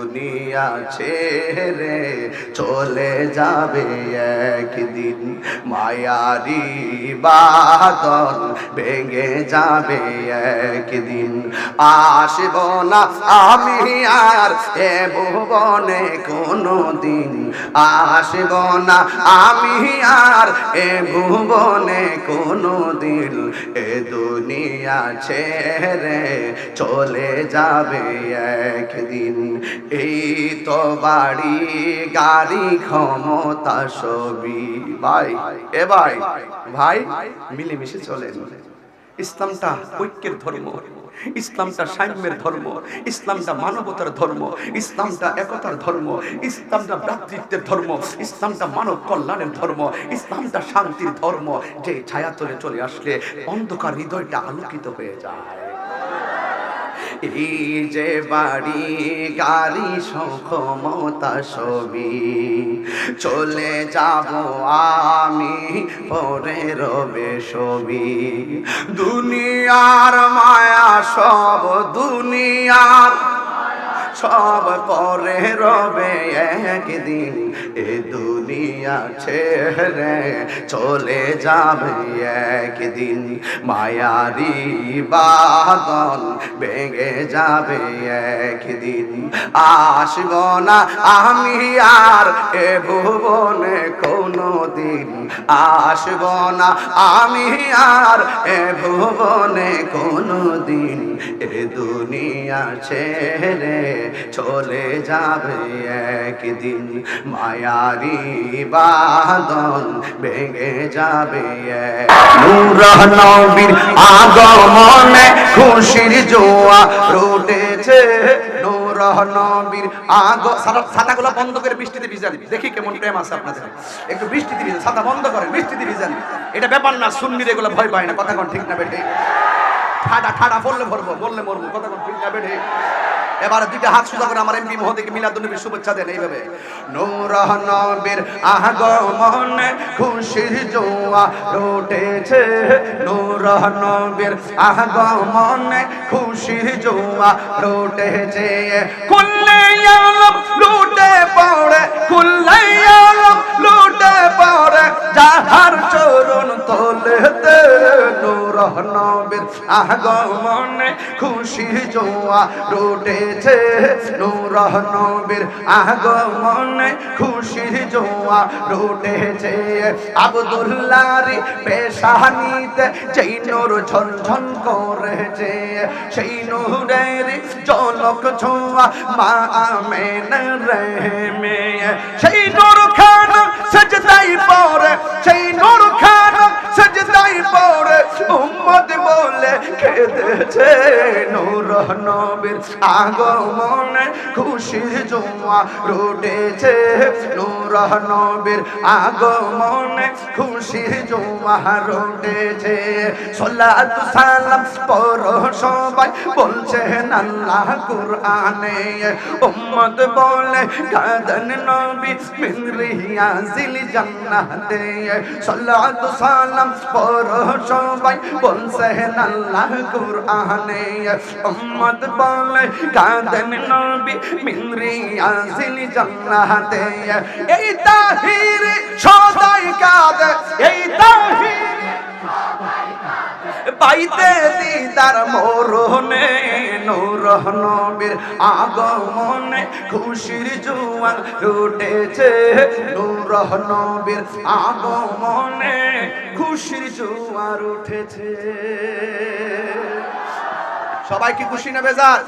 দুনিয়া ছেড়ে চলে যাবে একদিন। মায়ারি বাদল ভেঙে যাবে একদিন। আসব না আমি আর এ ভুবনে কোনো দিন আসব না আমি আর এ ভুবনে কোনো দিন এ দুনিয়া ছেড়ে চলে যাবে একদিন। এই তো বাড়ি, গাড়ি, ক্ষমতা সবই ভাই। এ ভাই ভাই, মিলেমিশে চলেন। ইসলামটা ঐক্যের ধর্ম, ইসলামটা সাম্যের ধর্ম, ইসলামটা মানবতার ধর্ম, ইসলামটা একতার ধর্ম, ইসলামটা ভ্রাতৃত্বের ধর্ম, ইসলামটা মানব কল্যাণের ধর্ম, ইসলামটা শান্তির ধর্ম। যে ছায়া তলে চলে আসলে অন্ধকার হৃদয়টা আলোকিত হয়ে যায়। এই যে বাড়ি, গাড়ি সক্ষমতা ছবি। চলে যাব আমি পরে রবে ছবি। দুনিয়ার মায়া সব দুনিয়ার সব করে রবে একদিন। এ দুনিয়া ছেড়ে চলে যাবে একদিন। মায়ারি বাদল ভেঙে যাবে একদিন। আসব না আমি আর এ ভুবনে কোনো দিন আসব না আমি আর এ ভুবনে কোনো দিন এ দুনিয়া ছেড়ে চলে যাবে একদিন। মায়ারি বাদল ভেঙে যাবে নবীর আগমনে খুশির জোয়া রুটেছে। নবীর আগ বন্ধ করে বৃষ্টিতে ভিজান। দেখি কেমন প্রেম আছে আপনাদের। একটু বৃষ্টিতে ভিজান। ছাতা বন্ধ করেন বৃষ্টিতে ভিজান। এটা ব্যাপার না, সুন্নির এগুলো ভয় পায় না। কথা কোন ঠিক না বেটে ঠাডা ঠাডা বললে ভরবো বললে মরবো। কথা কোন ঠিক না বেটে এবার দুইটা হাত সুদা করে আমার এমপি মহোদয়কে মিলাদুন্নবীর শুভেচ্ছা দেন এইভাবে। নূর নবীর আগমনে খুশির জোয়া রোটেছে নূর নবীর আগমনে খুশির জোয়া রোটেছে কুল্লে আলম নূর নবীর আগমনে খুশি জোয়া রুটেছে। নূর নবীর আগমনে খুশি জোয়া রুটেছে। আবদুল্লাহরি পেশানিতে যেই নূর ঝলঝল করেছে, সেই নূরের জলক ছোঁয়া মা আমেন রে মেয়ে। সেই নূর খান সজদাই পরে কেঁদেছে নূর নবীর আগমনে খুশির জোয়া রুটেছে। নূর নবীর আগমনে খুশির জোয়া রুটেছে। সালাত সালাম পর সবাই বলছেন আল্লাহ কুরআনে। উম্মত বলে, কাদন নবী মিন রিয়াজিল জান্নাতে। সালাত সালাম পর সবাই বলছেন আল্লাহ কুরআনে উম্মত বলে, কাদন নবী মিন রিয়াজিল জান্নাতে। এই তাহির সদাই কাঁদে, এই তাহির পাইতে দিদার মোরনে নূর নবীর আগমনে খুশির জুয়ান রুটেছে নূর নবীর আগমনে খুশির জোয়ার উঠেছে। সবাই কি খুশি না বেজার?